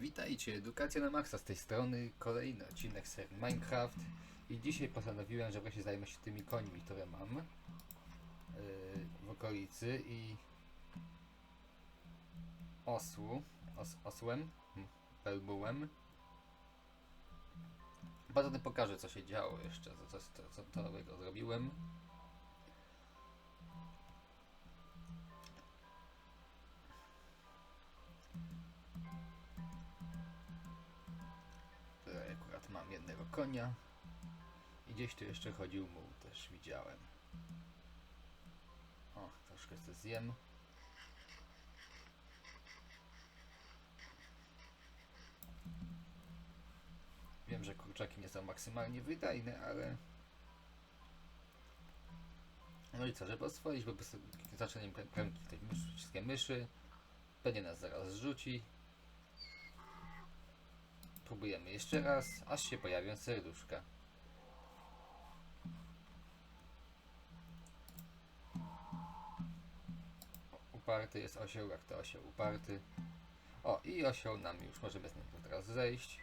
Witajcie, Edukacja na Maxa z tej strony, kolejny odcinek serii Minecraft i dzisiaj postanowiłem, że właśnie zajmę się tymi końmi, które mam yy, w okolicy i osłu, os, osłem, hm, pelbułem. Tym pokażę co się działo jeszcze, co, co, co, co to zrobiłem. Akurat mam jednego konia. I gdzieś tu jeszcze chodził muł też widziałem. O, troszkę sobie zjem. Wiem, że kurczaki nie są maksymalnie wydajne, ale... No i co, żeby oswoić, bo klemki tej myszy, wszystkie myszy. Pewnie nas zaraz zrzuci. Próbujemy jeszcze raz, aż się pojawią serduszka. Uparty jest osioł, jak to osioł uparty. O, i osioł nam już możemy z niego teraz zejść.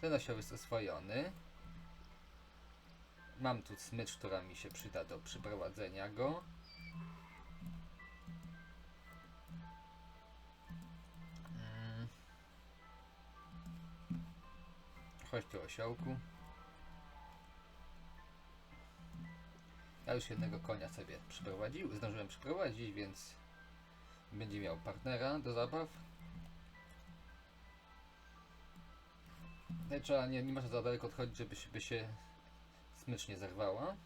Ten osioł jest oswojony. Mam tu smycz, która mi się przyda do przyprowadzenia go. Chodź tu osiołku. Ja już jednego konia sobie przyprowadził, zdążyłem przyprowadzić, więc będzie miał partnera do zabaw. Nie, trzeba, nie, nie można za daleko odchodzić, żeby się, by się smycz nie zerwała.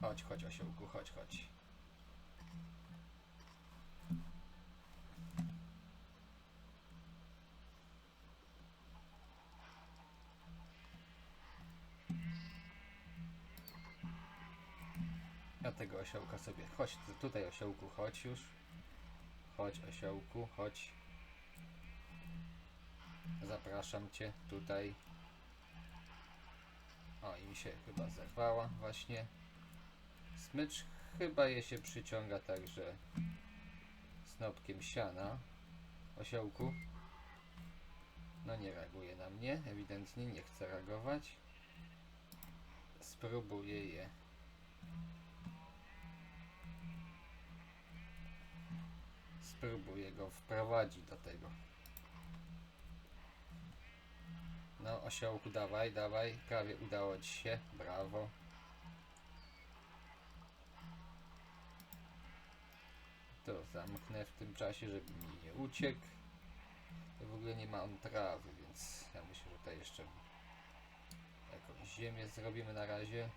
Chodź, chodź osiołku, chodź, chodź. Ja tego osiołka sobie. Chodź tu- tutaj osiołku, chodź już. Chodź osiołku, chodź. Zapraszam cię tutaj. O, i mi się chyba zerwała właśnie. Smycz chyba je się przyciąga także snopkiem siana. Osiołku. No nie reaguje na mnie, ewidentnie nie chce reagować. Spróbuję je spróbuję go wprowadzić do tego. No, osiołku, dawaj, dawaj. Prawie udało ci się. Brawo. To zamknę w tym czasie, żeby mi nie uciekł. To w ogóle nie ma on trawy, więc ja myślę, że tutaj jeszcze jakąś ziemię zrobimy na razie.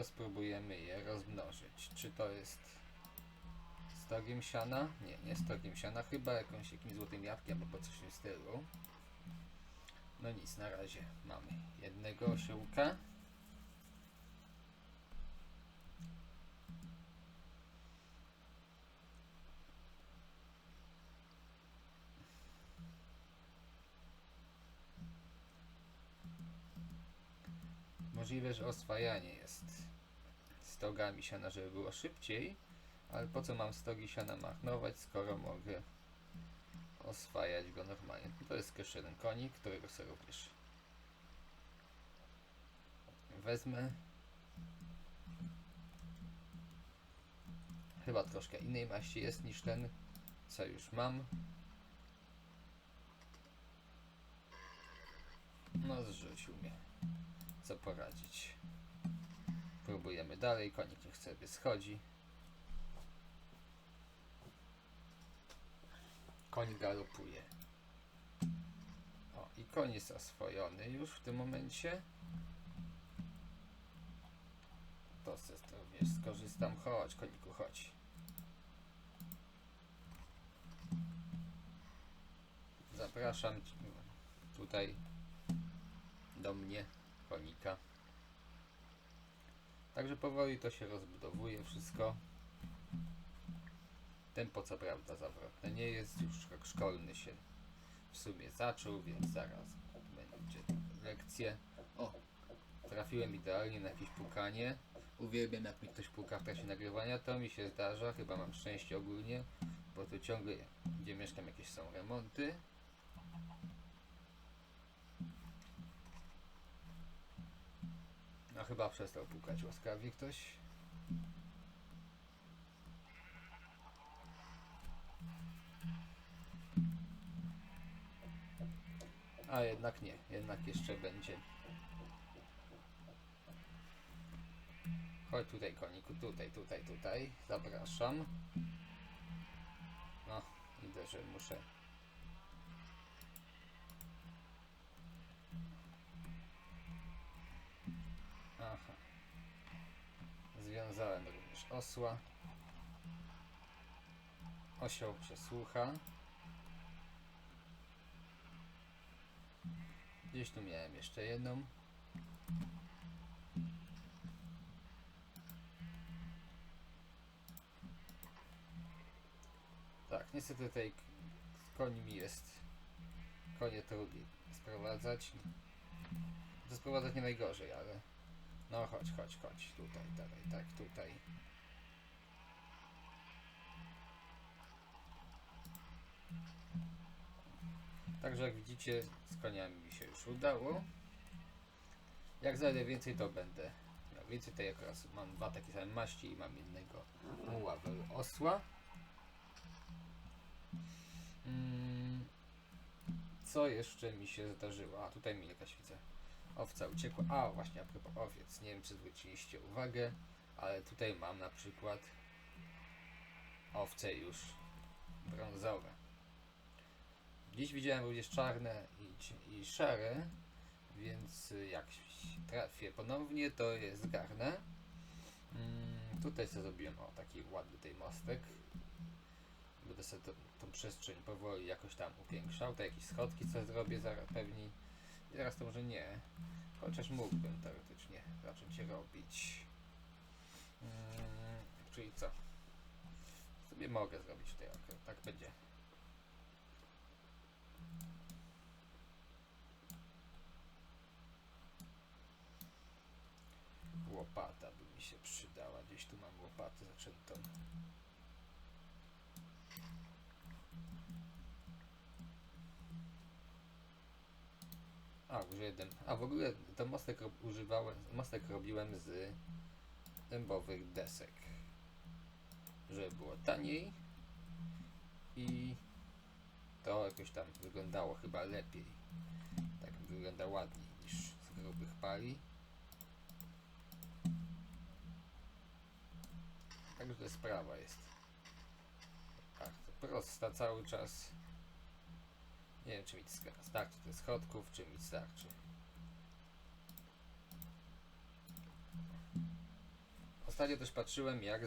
To spróbujemy je rozmnożyć. Czy to jest stogiem siana? Nie, nie stogiem siana, chyba jakąś, jakimś złotym jabłkiem albo coś w tym stylu. No nic, na razie mamy jednego osiołka. Możliwe, że oswajanie jest stogami siana, żeby było szybciej, ale po co mam stogi siana marnować, skoro mogę oswajać go normalnie. To jest jeszcze jeden konik, którego sobie również wezmę. Chyba troszkę innej maści jest niż ten, co już mam. No zrzucił mnie co poradzić. Próbujemy dalej, konik niech sobie schodzi. Koń galopuje. O, i koń jest oswojony już w tym momencie. To se również skorzystam. Chodź, koniku, chodź. Zapraszam tutaj do mnie konika. Także powoli to się rozbudowuje wszystko. Tempo co prawda zawrotne nie jest, już rok szkolny się w sumie zaczął, więc zaraz będzie lekcje. O, trafiłem idealnie na jakieś pukanie. Uwielbiam jak mi ktoś puka w trakcie nagrywania, to mi się zdarza, chyba mam szczęście ogólnie, bo tu ciągle, gdzie mieszkam jakieś są remonty. No chyba przestał pukać łaskawie ktoś. A jednak nie, jednak jeszcze będzie. Chodź tutaj koniku, tutaj, tutaj, tutaj. Zapraszam. No, widzę, że muszę. Aha. Związałem również osła. Osioł się słucha. Gdzieś tu miałem jeszcze jedną. Tak, niestety tutaj k- z końmi jest konie trudniej sprowadzać. To sprowadzać nie najgorzej, ale no chodź, chodź, chodź, tutaj, dalej, tak, tutaj. Także jak widzicie, z koniami mi się już udało. Jak znajdę więcej, to będę miał więcej. Tutaj akurat mam dwa takie same maści i mam jednego muła osła. Mm, Co jeszcze mi się zdarzyło? A tutaj mi jakaś widzę. Owca uciekła. A właśnie a propos owiec. Nie wiem czy zwróciliście uwagę, ale tutaj mam na przykład owce już brązowe. Dziś widziałem również czarne i, i szare, więc jak trafię ponownie, to je zgarnę. Mm, tutaj sobie zrobiłem o taki ładny tej mostek. Będę sobie tą przestrzeń powoli jakoś tam upiększał. To jakieś schodki co zrobię zaraz pewnie. Teraz to może nie. Chociaż mógłbym teoretycznie zacząć je robić. Mm, czyli co? Sobie mogę zrobić tutaj akurat. Tak będzie. Łopata by mi się przydała. Gdzieś tu mam łopatę zaczętą. A, użyję. A w ogóle ten mostek rob- używałem, mostek robiłem z dębowych desek. Żeby było taniej i to jakoś tam wyglądało chyba lepiej. Tak wygląda ładniej niż z grubych pali. Także sprawa jest bardzo prosta cały czas. Nie wiem, czy mi starczy tych schodków, czy mi starczy. Ostatnio też patrzyłem, jak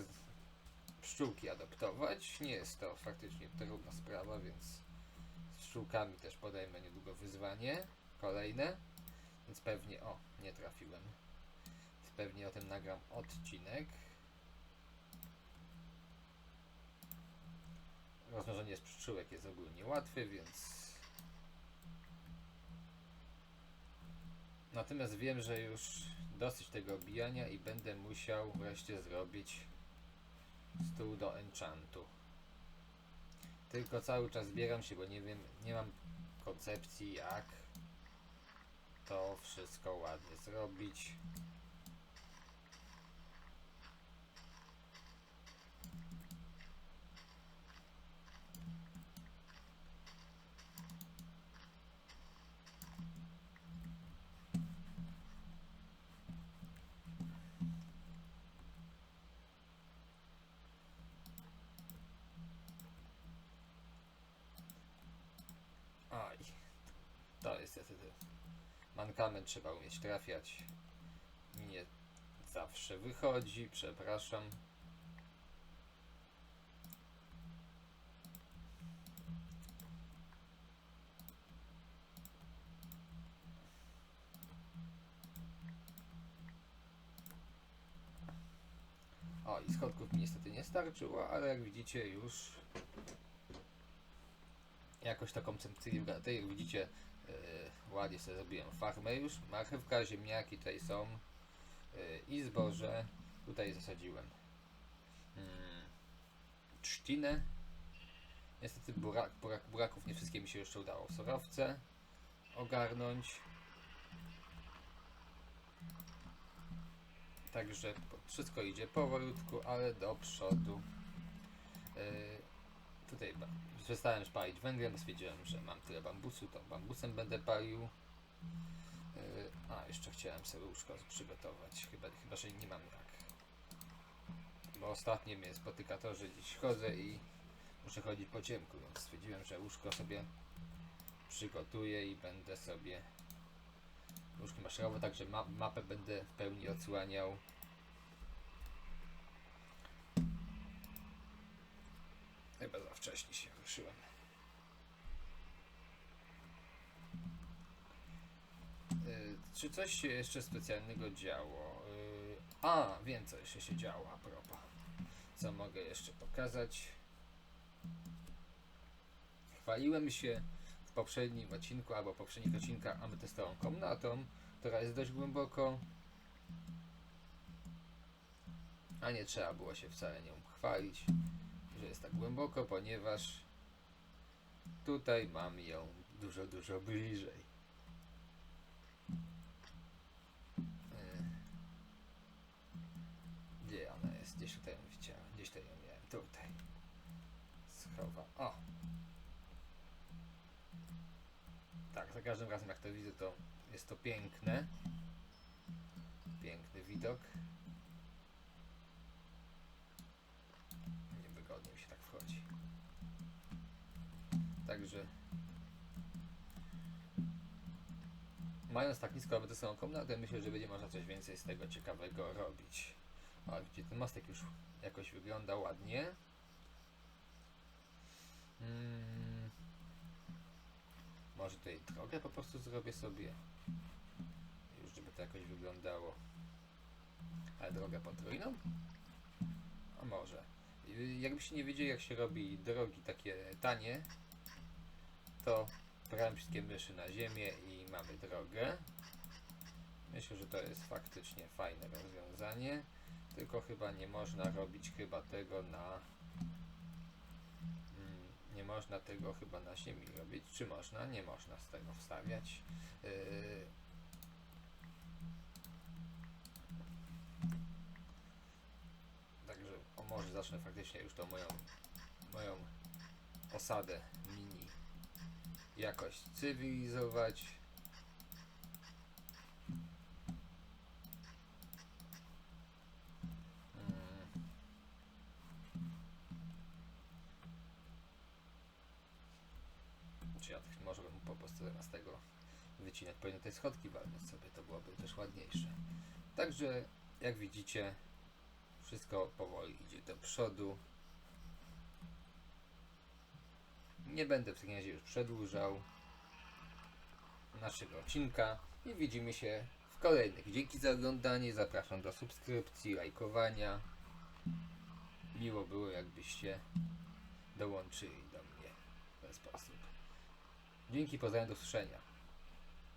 pszczółki adoptować. Nie jest to faktycznie trudna sprawa, więc z pszczółkami też podejmę niedługo wyzwanie. Kolejne. Więc pewnie, o, nie trafiłem. Więc pewnie o tym nagram odcinek. Rozmnożenie z pszczółek jest ogólnie łatwe, więc Natomiast wiem, że już dosyć tego obijania i będę musiał wreszcie zrobić stół do enchantu. Tylko cały czas zbieram się, bo nie wiem, nie mam koncepcji jak to wszystko ładnie zrobić. Niestety mankament, trzeba umieć trafiać. Nie zawsze wychodzi, przepraszam. Oj, i schodków mi niestety nie starczyło, ale jak widzicie już jakoś koncepcyjnie wygląda. Tutaj jak widzicie yy, ładnie sobie zrobiłem farmę już. Marchewka, ziemniaki tutaj są yy, i zboże tutaj zasadziłem. Mm, trzcinę. Niestety burak, burak, buraków nie wszystkie mi się jeszcze udało. Surowce ogarnąć. Także wszystko idzie powolutku, ale do przodu. Yy, tutaj przestałem palić węglem, stwierdziłem, że mam tyle bambusu, to bambusem będę palił. Yy, a, jeszcze chciałem sobie łóżko przygotować, chyba, chyba że nie mam jak. Bo ostatnio mnie spotyka to, że dziś chodzę i muszę chodzić po ciemku, więc stwierdziłem, że łóżko sobie przygotuję i będę sobie łóżki maszerowe, także ma mapę będę w pełni odsłaniał. Chyba za wcześnie się ruszyłem. Y, Czy coś się jeszcze specjalnego działo? Y, A, wiem co jeszcze się działo a propos. Co mogę jeszcze pokazać? Chwaliłem się w poprzednim odcinku albo poprzednich odcinkach ametystową komnatą, która jest dość głęboko. A nie trzeba było się wcale nią chwalić, że jest tak głęboko, ponieważ tutaj mam ją dużo, dużo bliżej. E, Gdzie ona jest? Gdzieś tutaj ją widziałem. Gdzieś tutaj ją miałem. Tutaj. Schowa. O! Tak, za każdym razem jak to widzę, to jest to piękne. Piękny widok. Także mając tak nisko ametystową komnatę, myślę, że będzie można coś więcej z tego ciekawego robić. A gdzie ten mostek już jakoś wygląda ładnie. Mm. Może tutaj drogę po prostu zrobię sobie. Już żeby to jakoś wyglądało. Ale drogę potrójną? A może. Jakbyście nie wiedzieli jak się robi drogi takie tanie, to wszystkie myszy na ziemię i mamy drogę. Myślę, że to jest faktycznie fajne rozwiązanie. Tylko chyba nie można robić chyba tego na Mm, nie można tego chyba na ziemi robić. Czy można? Nie można z tego wstawiać. Yy... Także o może zacznę faktycznie już tą moją moją osadę mini jakoś cywilizować. Mm. Czy ja może bym po prostu zamiast tego wycinać powinien schodki walnąć sobie, to byłoby też ładniejsze. Także jak widzicie wszystko powoli idzie do przodu. Nie będę w takim razie już przedłużał naszego odcinka i widzimy się w kolejnych. Dzięki za oglądanie, zapraszam do subskrypcji, lajkowania. Miło było jakbyście dołączyli do mnie w ten sposób. Dzięki, pozdrawiam, do usłyszenia.